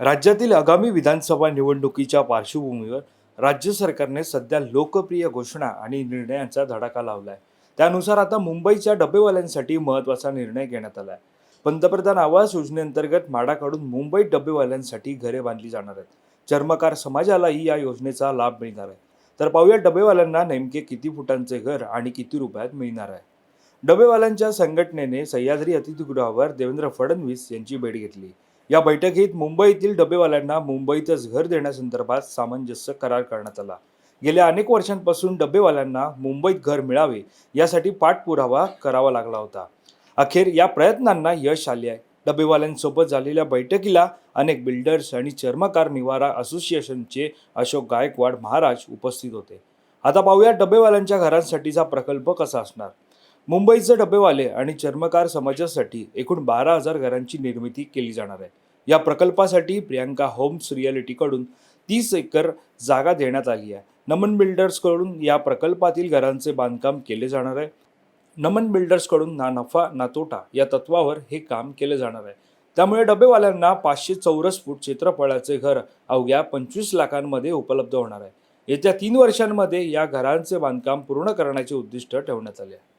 राज्यातील आगामी विधानसभा निवडणुकीच्या पार्श्वभूमीवर राज्य सरकारने सध्या लोकप्रिय घोषणा आणि निर्णयांचा धडाका लावलाय. त्यानुसार आता मुंबईच्या डबेवाल्यांसाठी महत्त्वाचा निर्णय घेण्यात आला आहे पंतप्रधान आवास योजनेअंतर्गत म्हाडाकडून मुंबईत डबेवाल्यांसाठी घरे बांधली जाणार आहेत. चर्मकार समाजालाही या योजनेचा लाभ मिळणार आहे. तर पाहूया डबेवाल्यांना नेमके किती फुटांचे घर आणि किती रुपयात मिळणार आहे. डबेवाल्यांच्या संघटनेने सह्याद्री अतिथीगृहावर देवेंद्र फडणवीस यांची भेट घेतली. या बैठकीत मुंबईतील डबेवाल्यांना मुंबईतच घर देण्यासंदर्भात सामंजस्य करार करण्यात आला. गेल्या अनेक वर्षांपासून डबेवाल्यांना मुंबईत घर मिळावे यासाठी पाठपुरावा करावा लागला होता. अखेर या प्रयत्नांना यश आले आहे. डबेवाल्यांसोबत झालेल्या बैठकीला अनेक बिल्डर्स आणि चर्मकार निवारा असोसिएशनचे अशोक गायकवाड महाराज उपस्थित होते. आता पाहूया डबेवाल्यांच्या घरांसाठीचा प्रकल्प कसा असणार? मुंबईचे डबेवाले आणि चर्मकार समाजासाठी एकूण बारा हजार घरांची निर्मिती केली जाणार आहे. या प्रकल्पासाठी प्रियांका होम्स रियालिटीकडून तीस एकर जागा देण्यात आली आहे. नमन बिल्डर्सकडून या प्रकल्पातील घरांचे बांधकाम केले जाणार आहे. नमन बिल्डर्सकडून ना नफा ना तोटा या तत्वावर हे काम केले जाणार आहे. त्यामुळे डबेवाल्यांना पाचशे चौरस फूट क्षेत्रफळाचे घर अवघ्या पंचवीस लाखांमध्ये उपलब्ध होणार आहे. येत्या तीन वर्षांमध्ये या घरांचे बांधकाम पूर्ण करण्याचे उद्दिष्ट ठेवण्यात आले आहे.